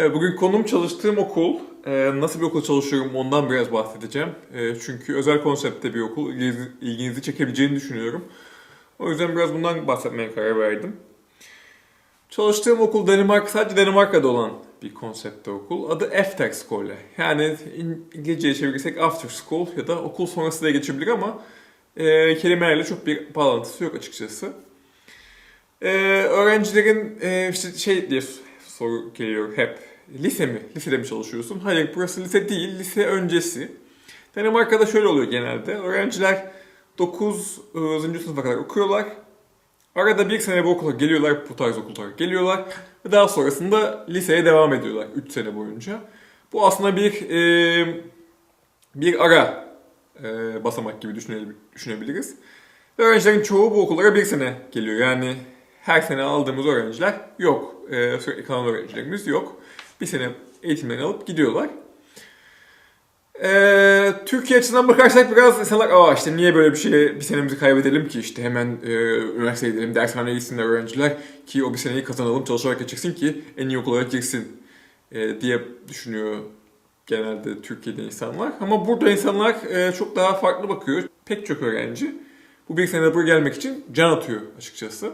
Evet, bugün konum çalıştığım okul. Ee, nasıl bir okul çalışıyorum ondan biraz bahsedeceğim. Ee, çünkü özel konseptte bir okul. İlginizi, çekebileceğini düşünüyorum. O yüzden biraz bundan bahsetmeye karar verdim. Çalıştığım okul Danimarka, sadece Danimarka'da olan bir konseptte okul. Adı After School. Yani İngilizceye çevirirsek After School ya da okul sonrası diye geçebilir ama e, kelimelerle çok bir bağlantısı yok açıkçası. Ee, öğrencilerin e, işte şey diye soru geliyor hep. Lise mi? Lisede mi çalışıyorsun? Hayır burası lise değil, lise öncesi. Danimarka'da şöyle oluyor genelde. Öğrenciler 9. sınıfa kadar okuyorlar. Arada bir sene bu okula geliyorlar, bu tarz okullara geliyorlar. Ve daha sonrasında liseye devam ediyorlar 3 sene boyunca. Bu aslında bir e, bir ara e, basamak gibi düşünebil- düşünebiliriz. Ve öğrencilerin çoğu bu okullara bir sene geliyor. Yani her sene aldığımız öğrenciler yok. E, sürekli kalan öğrencilerimiz yok. Bir sene eğitimlerini alıp gidiyorlar. E, Türkiye açısından bakarsak biraz insanlar aa işte niye böyle bir şeye bir senemizi kaybedelim ki işte hemen e, üniversiteye gidelim, dershaneye gitsinler öğrenciler ki o bir seneyi kazanalım, çalışarak geçirsin ki en iyi okullara girsin e, diye düşünüyor genelde Türkiye'de insanlar. Ama burada insanlar e, çok daha farklı bakıyor. Pek çok öğrenci bu bir senede buraya gelmek için can atıyor açıkçası.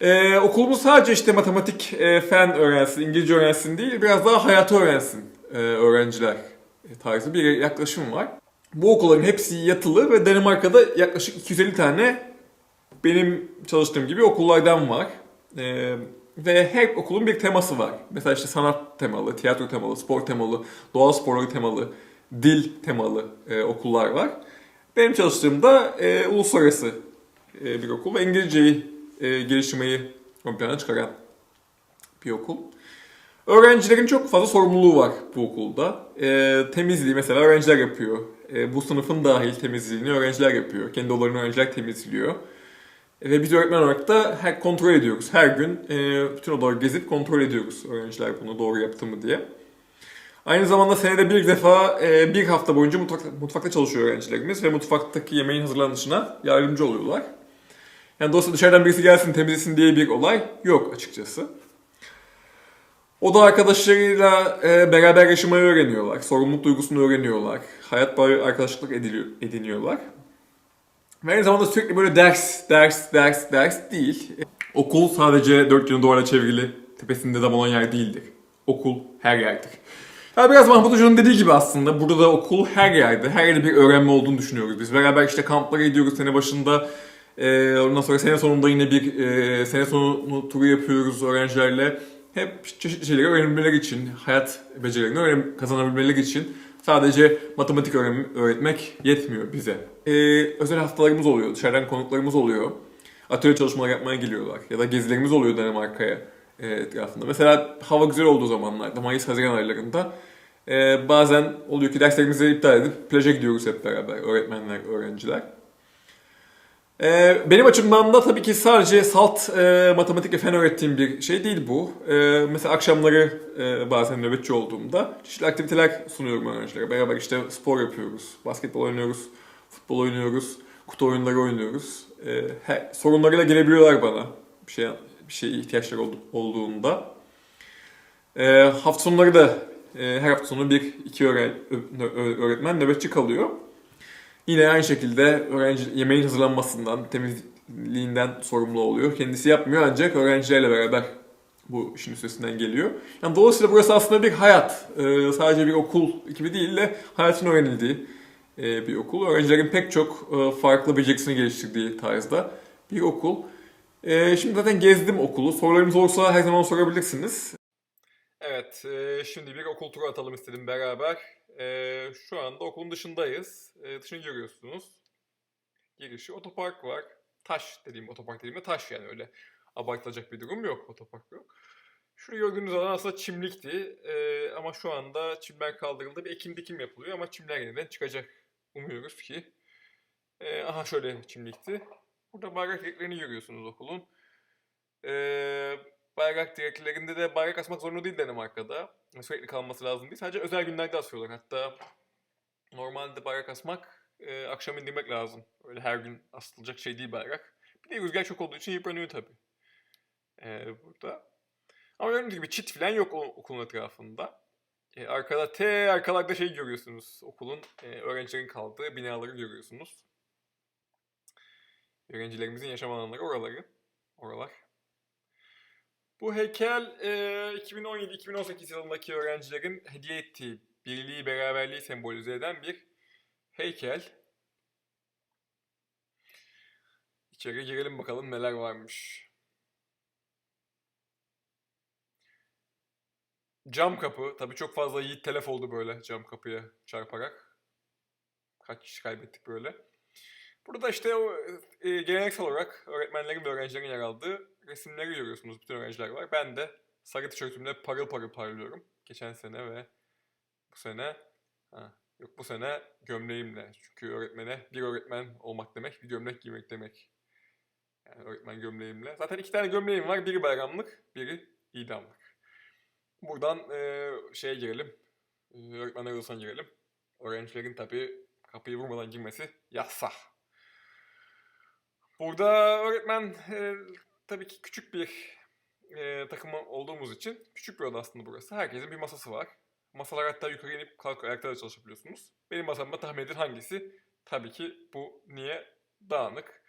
E, okulumuz sadece işte matematik, e, fen öğrensin, İngilizce öğrensin değil, biraz daha hayatı öğrensin e, öğrenciler tarzı bir yaklaşım var. Bu okulların hepsi yatılı ve Danimarka'da yaklaşık 250 tane benim çalıştığım gibi okullardan var. E, ve her okulun bir teması var. Mesela işte sanat temalı, tiyatro temalı, spor temalı, doğa sporları temalı, dil temalı e, okullar var. Benim çalıştığımda e, uluslararası e, bir okul ve İngilizceyi e, geliştirmeyi ön plana çıkaran bir okul. Öğrencilerin çok fazla sorumluluğu var bu okulda. E, temizliği mesela öğrenciler yapıyor. E, bu sınıfın dahil temizliğini öğrenciler yapıyor. Kendi odalarını öğrenciler temizliyor. E, Ve biz öğretmen olarak da her kontrol ediyoruz. Her gün e, bütün odaları gezip kontrol ediyoruz öğrenciler bunu doğru yaptı mı diye. Aynı zamanda senede bir defa e, bir hafta boyunca mutfakta, mutfakta çalışıyor öğrencilerimiz ve mutfaktaki yemeğin hazırlanışına yardımcı oluyorlar. Yani dolayısıyla dışarıdan birisi gelsin temizlesin diye bir olay yok açıkçası. Oda arkadaşlarıyla e, beraber yaşamayı öğreniyorlar. Sorumluluk duygusunu öğreniyorlar. Hayat boyu arkadaşlık ediliyor, ediniyorlar. Ve aynı zamanda sürekli böyle ders, ders, ders, ders değil. Okul sadece dört yönü duvarla çevrili tepesinde dam olan yer değildir. Okul her yerdir. Ya biraz Mahmut Hoca'nın dediği gibi aslında burada da okul her yerde, her yerde bir öğrenme olduğunu düşünüyoruz biz. Beraber işte kamplara gidiyoruz sene başında. Ee, ondan sonra sene sonunda yine bir e, sene sonu turu yapıyoruz öğrencilerle. Hep çeşitli şeyleri öğrenmeleri için, hayat becerilerini öğren kazanabilmeleri için sadece matematik öğretmek yetmiyor bize. Ee, özel haftalarımız oluyor, dışarıdan konuklarımız oluyor. Atölye çalışmalar yapmaya geliyorlar. Ya da gezilerimiz oluyor Danimarka'ya e, etrafında. Mesela hava güzel olduğu zamanlarda, Mayıs-Haziran aylarında e, bazen oluyor ki derslerimizi iptal edip plaja gidiyoruz hep beraber, öğretmenler, öğrenciler. Ee, benim açımdan da tabii ki sadece salt e, matematik ve fen öğrettiğim bir şey değil bu. E, mesela akşamları e, bazen nöbetçi olduğumda çeşitli aktiviteler sunuyorum öğrencilere. Beraber işte spor yapıyoruz, basketbol oynuyoruz, futbol oynuyoruz, kutu oyunları oynuyoruz. E, her, sorunlarıyla gelebiliyorlar bana bir şey bir şeye ihtiyaçları oldu- olduğunda. E, hafta sonları da e, her hafta sonu bir iki öğretmen nöbetçi kalıyor. Yine aynı şekilde öğrenci yemeğin hazırlanmasından, temizliğinden sorumlu oluyor. Kendisi yapmıyor ancak öğrencilerle beraber bu işin üstesinden geliyor. Yani dolayısıyla burası aslında bir hayat. Ee, sadece bir okul gibi değil de hayatın öğrenildiği e, bir okul. Öğrencilerin pek çok e, farklı becerisini geliştirdiği tarzda bir okul. E, şimdi zaten gezdim okulu. Sorularınız olursa her zaman sorabilirsiniz. Evet, şimdi bir okul turu atalım istedim beraber. E, şu anda okulun dışındayız. Dışını görüyorsunuz. Girişi otopark var. Taş dediğim otopark dediğimde taş yani öyle abartılacak bir durum yok otopark yok. Şurada gördüğünüz alan aslında çimlikti ama şu anda çimler kaldırıldı bir ekim dikim yapılıyor ama çimler yeniden çıkacak. Umuyoruz ki. Aha şöyle çimlikti. Burada bayrak direklerini görüyorsunuz okulun. E, bayrak direklerinde de bayrak asmak zorunda değil Danimarka'da. Sürekli kalması lazım değil. Sadece özel günlerde asıyorlar. Hatta normalde bayrak asmak e, akşam indirmek lazım. Öyle her gün asılacak şey değil bayrak. Bir de rüzgar çok olduğu için yıpranıyor tabii. E, burada. Ama gördüğünüz gibi çit falan yok okulun etrafında. E, arkada te arkalarda şey görüyorsunuz. Okulun e, öğrencilerin kaldığı binaları görüyorsunuz. Öğrencilerimizin yaşam alanları oraları. Oralar. Bu heykel e, 2017-2018 yılındaki öğrencilerin hediye ettiği birliği, beraberliği sembolize eden bir heykel. İçeri girelim bakalım neler varmış. Cam kapı. Tabii çok fazla yiğit telef oldu böyle cam kapıya çarparak. Kaç kişi kaybettik böyle. Burada işte o e, geleneksel olarak öğretmenlerin ve öğrencilerin yer aldığı resimleri görüyorsunuz. Bütün öğrenciler var. Ben de sarı tişörtümle parıl parıl parlıyorum. Geçen sene ve bu sene ha, yok bu sene gömleğimle. Çünkü öğretmene bir öğretmen olmak demek bir gömlek giymek demek. Yani öğretmen gömleğimle. Zaten iki tane gömleğim var. Biri bayramlık, biri idamlık. Buradan e, şeye girelim. E, öğretmenler odasına girelim. Öğrencilerin tabii kapıyı vurmadan girmesi yasak. Burada öğretmen e, tabii ki küçük bir e, takım olduğumuz için küçük bir oda aslında burası. Herkesin bir masası var. Masalar hatta yukarı inip kalk ayakta da çalışabiliyorsunuz. Benim masamda tahmin edin hangisi? Tabii ki bu niye dağınık.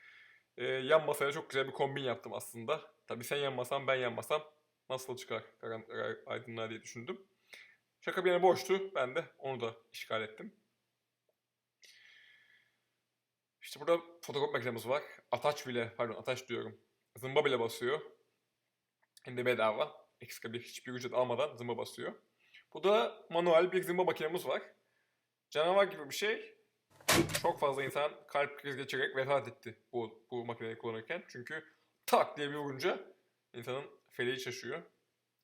E, yan masaya çok güzel bir kombin yaptım aslında. Tabii sen yanmasan ben yanmasam nasıl çıkar karan- aydınlığa diye düşündüm. Şaka bir yana boştu. Ben de onu da işgal ettim. İşte burada fotoğraf makinemiz var. Ataç bile, pardon ataç diyorum. Zımba bile basıyor. Hem de bedava. Ekstra bir hiçbir ücret almadan zımba basıyor. Bu da manuel bir zımba makinemiz var. Canavar gibi bir şey. Çok fazla insan kalp krizi geçirerek vefat etti bu, bu makineyi kullanırken. Çünkü tak diye bir vurunca insanın feleği şaşıyor.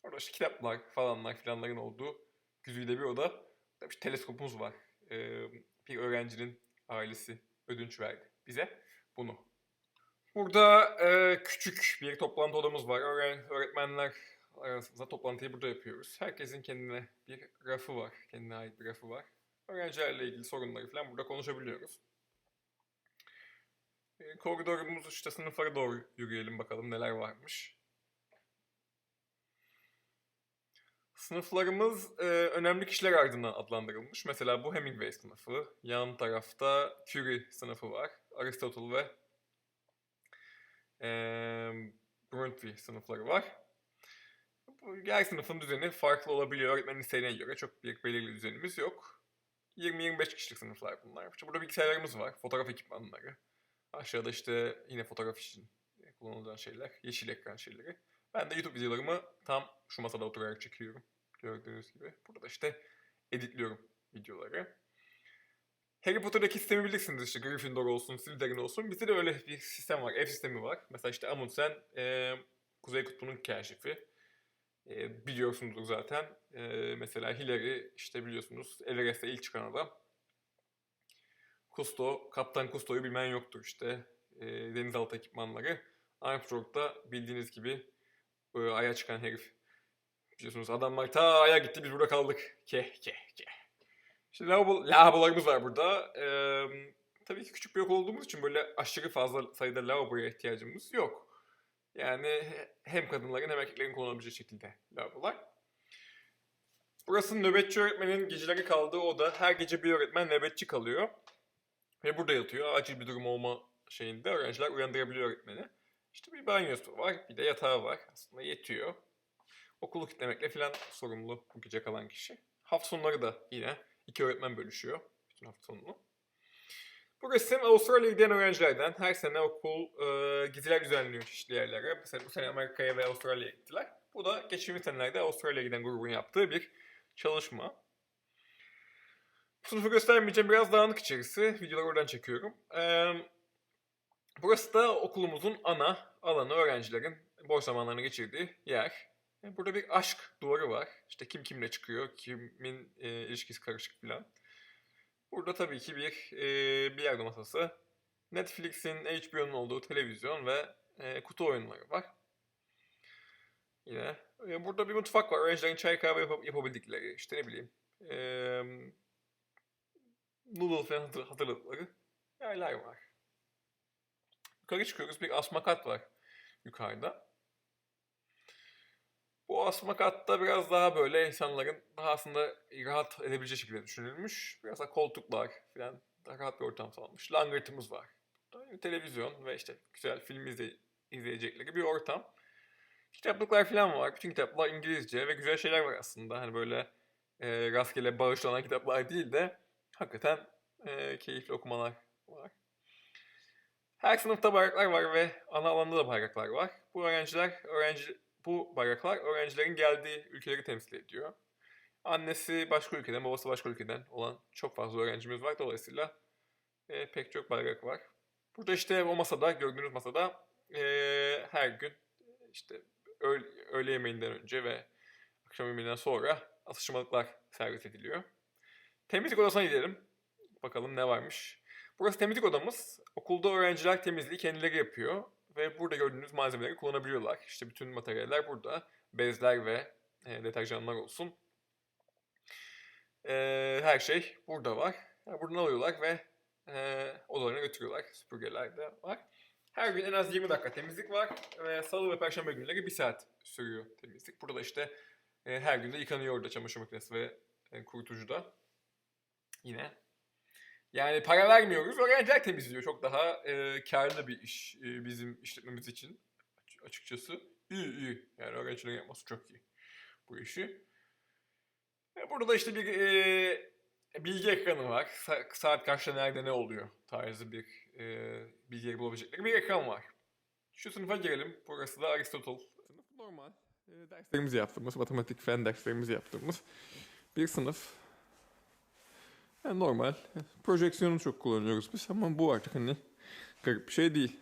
Orada işte kitaplar falanlar filanların olduğu güzide bir oda. Tabii işte teleskopumuz var. Ee, bir öğrencinin ailesi ödünç verdi bize bunu. Burada e, küçük bir toplantı odamız var. Öğren- öğretmenler arasında toplantıyı burada yapıyoruz. Herkesin kendine bir rafı var. Kendine ait bir rafı var. Öğrencilerle ilgili sorunları falan burada konuşabiliyoruz. E, koridorumuz işte sınıflara doğru yürüyelim bakalım neler varmış. Sınıflarımız e, önemli kişiler ardından adlandırılmış. Mesela bu Hemingway sınıfı. Yan tarafta Curie sınıfı var. Aristotle ve e, Bruntville sınıfları var. Bu, her sınıfın düzeni farklı olabiliyor. Öğretmenin isteğine göre çok bir belirli düzenimiz yok. 20-25 kişilik sınıflar bunlar. İşte burada bilgisayarlarımız var. Fotoğraf ekipmanları. Aşağıda işte yine fotoğraf için kullanılan şeyler. Yeşil ekran şeyleri. Ben de YouTube videolarımı tam şu masada oturarak çekiyorum. Gördüğünüz gibi. Burada da işte editliyorum videoları. Harry Potter'daki sistemi bilirsiniz işte Gryffindor olsun, Slytherin olsun. Bizde de öyle bir sistem var, ev sistemi var. Mesela işte Amundsen e, Kuzey Kutbu'nun keşifi. E, biliyorsunuzdur zaten. E, mesela Hillary işte biliyorsunuz Everest'e ilk çıkan adam. Kusto, Kaptan Kusto'yu bilmeyen yoktur işte. E, denizaltı ekipmanları. Armstrong da bildiğiniz gibi Ay'a çıkan herif. Biliyorsunuz adamlar ta Ay'a gitti biz burada kaldık. Ke ke ke. İşte lavabo, lavabolarımız var burada. Ee, tabii ki küçük bir okul olduğumuz için böyle aşırı fazla sayıda lavaboya ihtiyacımız yok. Yani he- hem kadınların hem erkeklerin kullanabileceği şekilde lavabolar. Burası nöbetçi öğretmenin geceleri kaldığı oda. Her gece bir öğretmen nöbetçi kalıyor. Ve burada yatıyor. Acil bir durum olma şeyinde öğrenciler uyandırabiliyor öğretmeni. İşte bir banyosu var, bir de yatağı var. Aslında yetiyor. Okulu kitlemekle falan sorumlu bu gece kalan kişi. Hafta sonları da yine iki öğretmen bölüşüyor bütün hafta sonunu. Bu resim Avustralya'ya giden öğrencilerden. Her sene okul e, geziler düzenliyor çeşitli yerlere. Mesela bu sene Amerika'ya ve Avustralya'ya gittiler. Bu da geçtiğimiz senelerde Avustralya'ya giden grubun yaptığı bir çalışma. Bu sınıfı göstermeyeceğim biraz dağınık içerisi. Videoları oradan çekiyorum. Eee Burası da okulumuzun ana alanı öğrencilerin boş zamanlarını geçirdiği yer. E, Burada bir aşk duvarı var. İşte kim kimle çıkıyor, kimin e, ilişkisi karışık filan. Burada tabii ki bir e, bilardo masası, Netflix'in, HBO'nun olduğu televizyon ve e, kutu oyunları var. Yine e, burada bir mutfak var. Öğrencilerin çay kahve yap- yapabildikleri, işte ne bileyim, e, noodle falan hazırladıkları yerler var. Yukarı çıkıyoruz. Bir asma kat var yukarıda. Bu basma katta biraz daha böyle insanların daha aslında rahat edebileceği şekilde düşünülmüş. Biraz da koltuklar falan daha rahat bir ortam sağlanmış. Langırtımız var. Burada televizyon ve işte güzel film izle, izleyecekleri bir ortam. Kitaplıklar falan var. Bütün kitaplar İngilizce ve güzel şeyler var aslında. Hani böyle e, rastgele bağışlanan kitaplar değil de hakikaten e, keyifli okumalar var. Her sınıfta bayraklar var ve ana alanda da bayraklar var. Bu öğrenciler, öğrenci, bu bayraklar öğrencilerin geldiği ülkeleri temsil ediyor. Annesi başka ülkeden, babası başka ülkeden olan çok fazla öğrencimiz var. Dolayısıyla e, pek çok bayrak var. Burada işte o masada, gördüğünüz masada e, her gün işte öğle, yemeğinden önce ve akşam yemeğinden sonra atıştırmalıklar servis ediliyor. Temizlik odasına gidelim. Bakalım ne varmış. Burası temizlik odamız. Okulda öğrenciler temizliği kendileri yapıyor. Ve burada gördüğünüz malzemeleri kullanabiliyorlar. İşte bütün materyaller burada. Bezler ve e, deterjanlar olsun. E, her şey burada var. Yani buradan alıyorlar ve e, odalarına götürüyorlar. Süpürgeler de var. Her gün en az 20 dakika temizlik var. Ve salı ve perşembe günleri 1 saat sürüyor temizlik. Burada işte e, her gün de yıkanıyor orada çamaşır makinesi ve e, kurutucu da. Yine yani para vermiyoruz, öğrenciler temizliyor. Çok daha e, karlı bir iş e, bizim işletmemiz için açıkçası. İyi iyi. Yani öğrencilerin yapması çok iyi bu işi. E, burada da işte bir e, bilgi ekranı var. Sa- saat kaçta nerede ne oluyor tarzı bir e, bilgileri bulabilecekleri bir ekran var. Şu sınıfa girelim. Burası da Aristotle. Sınıf normal. E, derslerimizi yaptığımız, matematik fen derslerimizi yaptığımız bir sınıf. Yani normal. Projeksiyonu çok kullanıyoruz biz ama bu artık hani garip bir şey değil.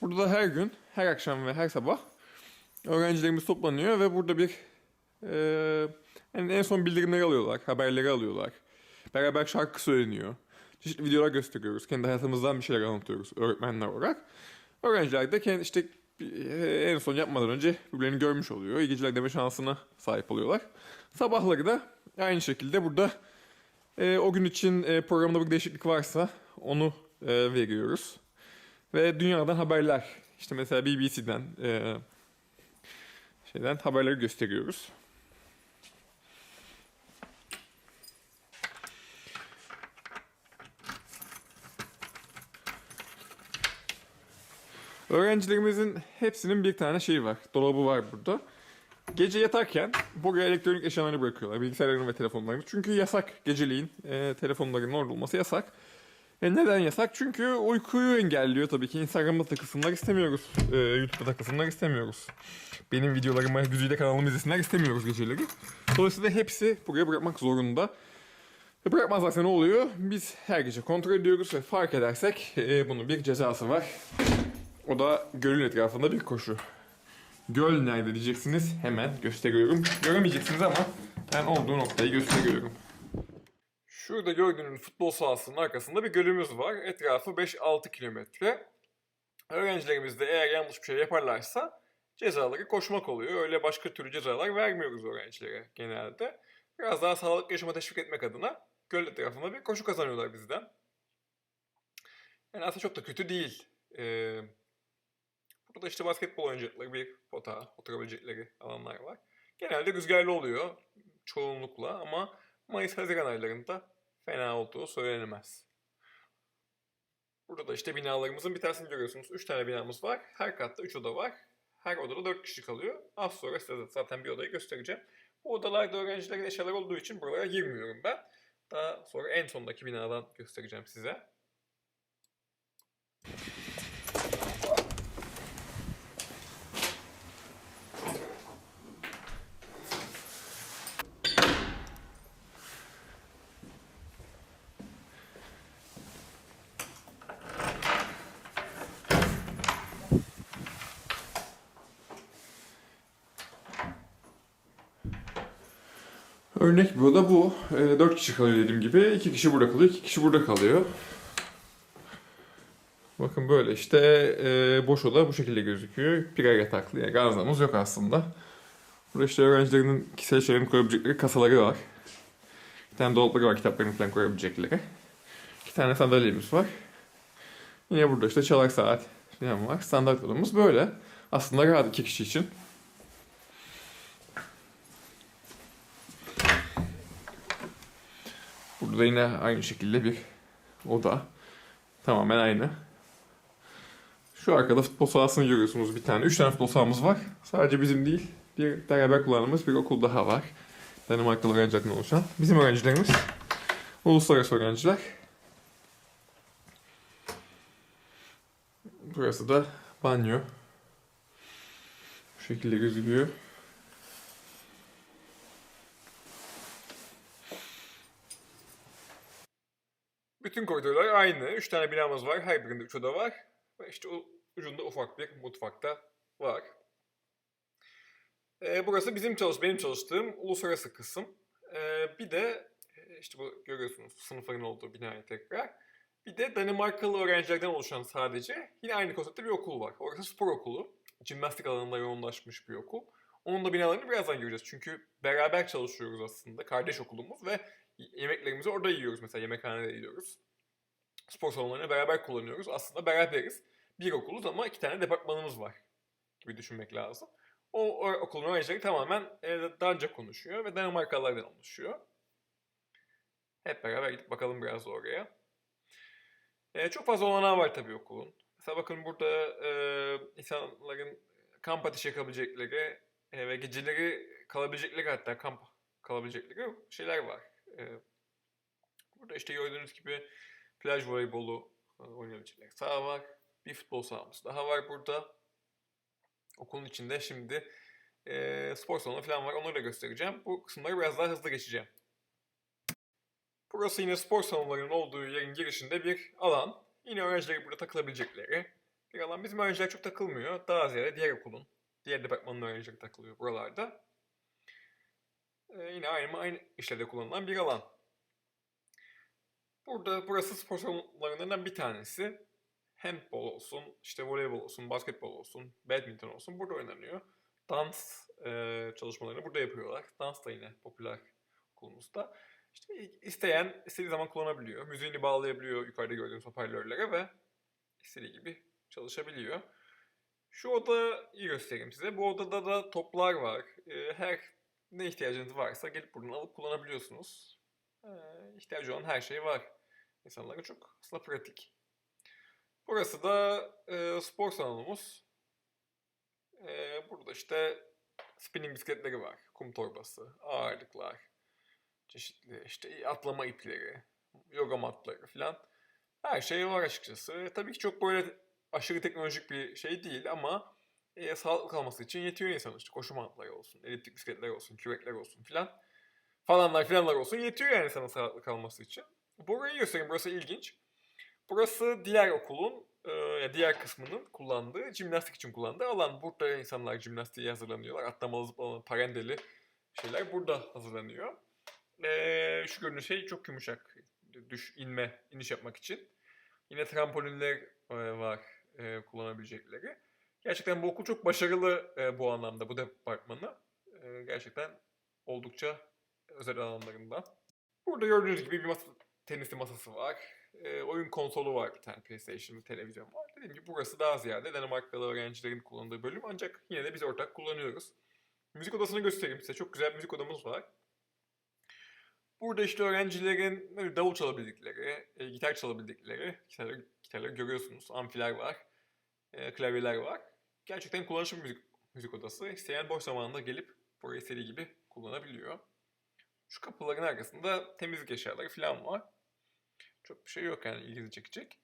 Burada da her gün, her akşam ve her sabah öğrencilerimiz toplanıyor ve burada bir e, yani en son bildirimleri alıyorlar, haberleri alıyorlar. Beraber şarkı söyleniyor. Çeşitli videolar gösteriyoruz. Kendi hayatımızdan bir şeyler anlatıyoruz öğretmenler olarak. Öğrenciler de kendi işte en son yapmadan önce birbirlerini görmüş oluyor. İyi deme şansına sahip oluyorlar. Sabahları da aynı şekilde burada e, o gün için e, programda bir değişiklik varsa onu e, veriyoruz. Ve dünyadan haberler. İşte mesela BBC'den e, şeyden haberleri gösteriyoruz. Öğrencilerimizin hepsinin bir tane şeyi var. Dolabı var burada. Gece yatarken buraya elektronik eşyalarını bırakıyorlar. Bilgisayarlarını ve telefonlarını. Çünkü yasak geceliğin e, telefonların orada olması yasak. E neden yasak? Çünkü uykuyu engelliyor tabii ki. Instagram'da takılsınlar istemiyoruz. E, YouTube'da takılsınlar istemiyoruz. Benim videolarımı güzide kanalımı izlesinler istemiyoruz geceleri. Dolayısıyla hepsi buraya bırakmak zorunda. E bırakmazlarsa ne oluyor? Biz her gece kontrol ediyoruz ve fark edersek e, bunun bir cezası var. O da gölün etrafında bir koşu. Göl nerede diyeceksiniz hemen gösteriyorum. Göremeyeceksiniz ama ben olduğu noktayı gösteriyorum. Şurada gördüğünüz futbol sahasının arkasında bir gölümüz var. Etrafı 5-6 kilometre. Öğrencilerimiz de eğer yanlış bir şey yaparlarsa cezaları koşmak oluyor. Öyle başka türlü cezalar vermiyoruz öğrencilere genelde. Biraz daha sağlıklı yaşama teşvik etmek adına göl etrafında bir koşu kazanıyorlar bizden. Yani aslında çok da kötü değil. Ee, Burada işte basketbol oynayacakları bir pota, oturabilecekleri alanlar var. Genelde rüzgarlı oluyor çoğunlukla ama Mayıs-Haziran aylarında fena olduğu söylenemez. Burada da işte binalarımızın bir tanesini görüyorsunuz. 3 tane binamız var. Her katta 3 oda var. Her odada 4 kişi kalıyor. Az sonra size zaten bir odayı göstereceğim. Bu odalarda öğrencilerin eşyaları olduğu için buralara girmiyorum ben. Daha sonra en sondaki binadan göstereceğim size. Örnek bu da bu. E, 4 kişi kalıyor dediğim gibi. 2 kişi burada kalıyor, 2 kişi burada kalıyor. Bakın böyle işte e, boş oda bu şekilde gözüküyor. Pirer yataklı yani gazlamız yok aslında. Burada işte öğrencilerin kişisel şeylerini koyabilecekleri kasaları var. Bir tane dolapları var kitaplarını falan koyabilecekleri. İki tane sandalyemiz var. Yine burada işte çalar saat falan var. Standart odamız böyle. Aslında rahat iki kişi için. Burada da yine aynı şekilde bir oda. Tamamen aynı. Şu arkada futbol sahasını görüyorsunuz bir tane. Üç tane futbol sahamız var. Sadece bizim değil. Bir beraber kullandığımız bir okul daha var. Danimarkalı öğrencilerden oluşan. Bizim öğrencilerimiz uluslararası öğrenciler. Burası da banyo. Bu şekilde gözüküyor. Bütün koridorlar aynı. Üç tane binamız var. Her birinde üç oda var. Ve işte o ucunda ufak bir mutfakta var. Ee, burası bizim çalış, benim çalıştığım uluslararası kısım. Ee, bir de e, işte bu görüyorsunuz sınıfların olduğu binaya tekrar. Bir de Danimarkalı öğrencilerden oluşan sadece yine aynı konseptte bir okul var. Orası spor okulu. Jimnastik alanında yoğunlaşmış bir okul. Onun da binalarını birazdan göreceğiz. Çünkü beraber çalışıyoruz aslında. Kardeş okulumuz ve yemeklerimizi orada yiyoruz. Mesela yemekhanede yiyoruz. Spor salonlarını beraber kullanıyoruz. Aslında beraberiz. Bir okuluz ama iki tane departmanımız var gibi düşünmek lazım. O, o okulun öğrencileri tamamen e, Danca konuşuyor ve Danimarkalılardan oluşuyor. Hep beraber gidip bakalım biraz oraya. E, çok fazla olanağı var tabii okulun. Mesela bakın burada e, insanların kamp ateşi yakabilecekleri e, ve geceleri kalabilecekleri hatta kamp kalabilecekleri şeyler var. E, burada işte gördüğünüz gibi plaj voleybolu e, oynayabilecekleri saha var. Bir futbol sahamız daha var burada. Okulun içinde şimdi e, spor salonu falan var. Onları da göstereceğim. Bu kısımları biraz daha hızlı geçeceğim. Burası yine spor salonlarının olduğu yerin girişinde bir alan. Yine öğrenciler burada takılabilecekleri bir alan. Bizim öğrenciler çok takılmıyor. Daha ziyade diğer okulun, diğer departmanın öğrencileri takılıyor buralarda. Ee, yine aynı aynı işlerde kullanılan bir alan. Burada burası spor salonlarından bir tanesi. Handball olsun, işte voleybol olsun, basketbol olsun, badminton olsun burada oynanıyor. Dans e, çalışmalarını burada yapıyorlar. Dans da yine popüler okulumuzda. İşte isteyen istediği zaman kullanabiliyor. Müziğini bağlayabiliyor yukarıda gördüğünüz hoparlörlere ve istediği gibi çalışabiliyor. Şu odayı göstereyim size. Bu odada da toplar var. Ee, Her ne ihtiyacınız varsa gelip buradan alıp kullanabiliyorsunuz. Ee, İhtiyacı olan her şey var. İnsanlara çok aslında pratik. Burası da e, spor salonumuz. E, burada işte spinning bisikletleri var. Kum torbası, ağırlıklar, çeşitli işte atlama ipleri, yoga matları falan. Her şey var açıkçası. Tabii ki çok böyle aşırı teknolojik bir şey değil ama e, sağlıklı kalması için yetiyor insan işte. Koşu matları olsun, eliptik bisikletler olsun, kürekler olsun filan. Falanlar filanlar olsun yetiyor yani sana sağlıklı kalması için. Burayı göstereyim. Burası ilginç. Burası diğer okulun, e, diğer kısmının kullandığı, jimnastik için kullandığı alan. Burada insanlar jimnastiğe hazırlanıyorlar. Atlamalı, zıplamalı, parendeli şeyler burada hazırlanıyor. E, şu görünen şey çok yumuşak. Düş, inme, iniş yapmak için. Yine trampolinler e, var e, kullanabilecekleri. Gerçekten bu okul çok başarılı e, bu anlamda, bu departmanı. E, gerçekten oldukça özel alanlarında. Burada gördüğünüz gibi bir masa, tenisli masası var. E, oyun konsolu var bir tane PlayStation, bir televizyon var. Dediğim gibi burası daha ziyade Danimarkalı öğrencilerin kullandığı bölüm ancak yine de biz ortak kullanıyoruz. Müzik odasını göstereyim size. Çok güzel bir müzik odamız var. Burada işte öğrencilerin davul çalabildikleri, e, gitar çalabildikleri gitarları, gitarları görüyorsunuz. Amfiler var, e, klavyeler var. Gerçekten kullanışlı bir müzik, müzik odası. İsteyen boş zamanında gelip burayı istediği gibi kullanabiliyor. Şu kapıların arkasında temizlik eşyaları falan var. Çok bir şey yok yani ilginizi çekecek.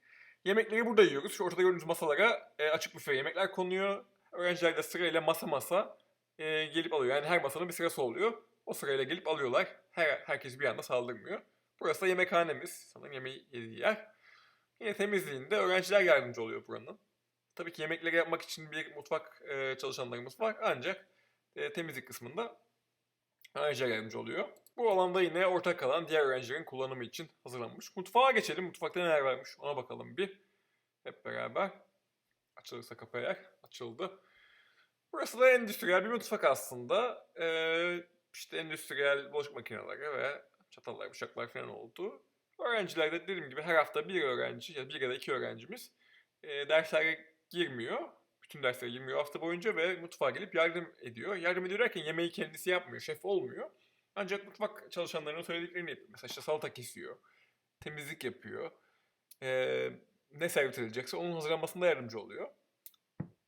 Yemekleri burada yiyoruz. Şu ortada gördüğünüz masalara e, açık büfe yemekler konuyor. Öğrenciler de sırayla masa masa e, gelip alıyor. Yani her masanın bir sırası oluyor. O sırayla gelip alıyorlar. Her, herkes bir anda saldırmıyor. Burası da yemekhanemiz. Sanırım yemeği yediği yer. Yine temizliğinde öğrenciler yardımcı oluyor buranın. Tabii ki yemekleri yapmak için bir mutfak e, çalışanlarımız var. Ancak e, temizlik kısmında öğrenciler yardımcı oluyor. Bu alanda yine ortak kalan diğer öğrencilerin kullanımı için hazırlanmış. Mutfağa geçelim. Mutfakta neler varmış ona bakalım bir. Hep beraber. Açılırsa eğer. Açıldı. Burası da endüstriyel bir mutfak aslında. Ee, işte endüstriyel bulaşık makineleri ve çatallar, bıçaklar falan oldu. Öğrenciler de dediğim gibi her hafta bir öğrenci ya bir ya da iki öğrencimiz e, derslere girmiyor. Bütün derslere girmiyor hafta boyunca ve mutfağa gelip yardım ediyor. Yardım ediyor derken yemeği kendisi yapmıyor, şef olmuyor. Ancak mutfak çalışanlarının söylediklerini yapıyor. Mesela işte salata kesiyor, temizlik yapıyor. E, ne servis edilecekse onun hazırlanmasında yardımcı oluyor.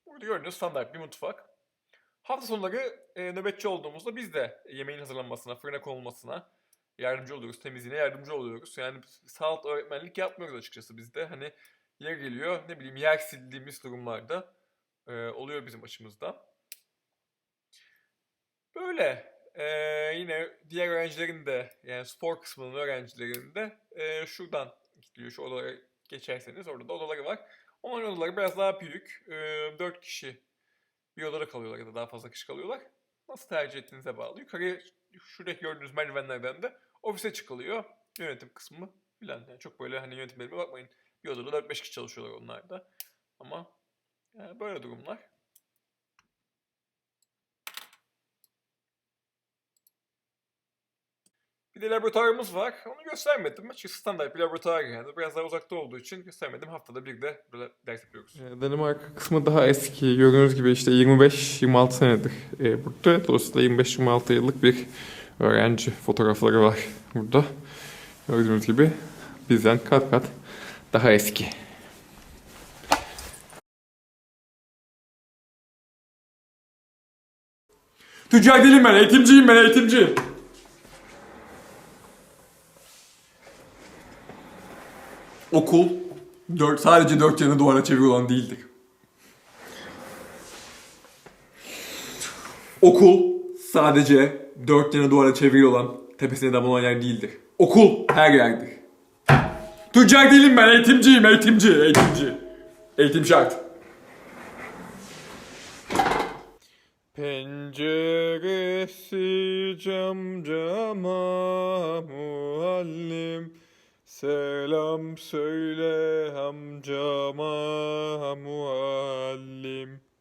Burada gördüğünüz standart bir mutfak. Hafta sonları e, nöbetçi olduğumuzda biz de yemeğin hazırlanmasına, fırına konulmasına yardımcı oluyoruz, temizliğine yardımcı oluyoruz. Yani sağlık öğretmenlik yapmıyoruz açıkçası biz de. Hani yer geliyor, ne bileyim yer sildiğimiz durumlarda e, oluyor bizim açımızdan. Böyle. E, yine diğer öğrencilerin de yani spor kısmının öğrencilerinin de e, şuradan gidiyor. Şu odalara geçerseniz orada da odaları var. Onların odaları biraz daha büyük. E, 4 kişi bir odada kalıyorlar ya da daha fazla kişi kalıyorlar. Nasıl tercih ettiğinize bağlı. Yukarıya şuradaki gördüğünüz merdivenlerden de ofise çıkılıyor. Yönetim kısmı filan. Yani çok böyle hani yönetimlerime bakmayın. Bir odada 4-5 kişi çalışıyorlar onlar da. Ama yani böyle durumlar. Bir de laboratuvarımız var. Onu göstermedim. Çünkü standart bir laboratuvar yani. Biraz daha uzakta olduğu için göstermedim. Haftada bir de böyle ders yapıyoruz. Danimarka kısmı daha eski. Gördüğünüz gibi işte 25-26 senedir e, burada. Dolayısıyla 25-26 yıllık bir öğrenci fotoğrafları var burada. Gördüğünüz gibi bizden kat kat daha eski. Tüccar değilim ben, eğitimciyim ben, eğitimci. Okul dört, sadece dört yanı duvara çeviri olan değildir. Okul sadece dört yanı duvara çeviri olan tepesine dam olan yer değildir. Okul her yerdir. Tüccar değilim ben eğitimciyim eğitimci eğitimci. Eğitim şart. Penceresi cam cama muallim Selam söyle amcama muallim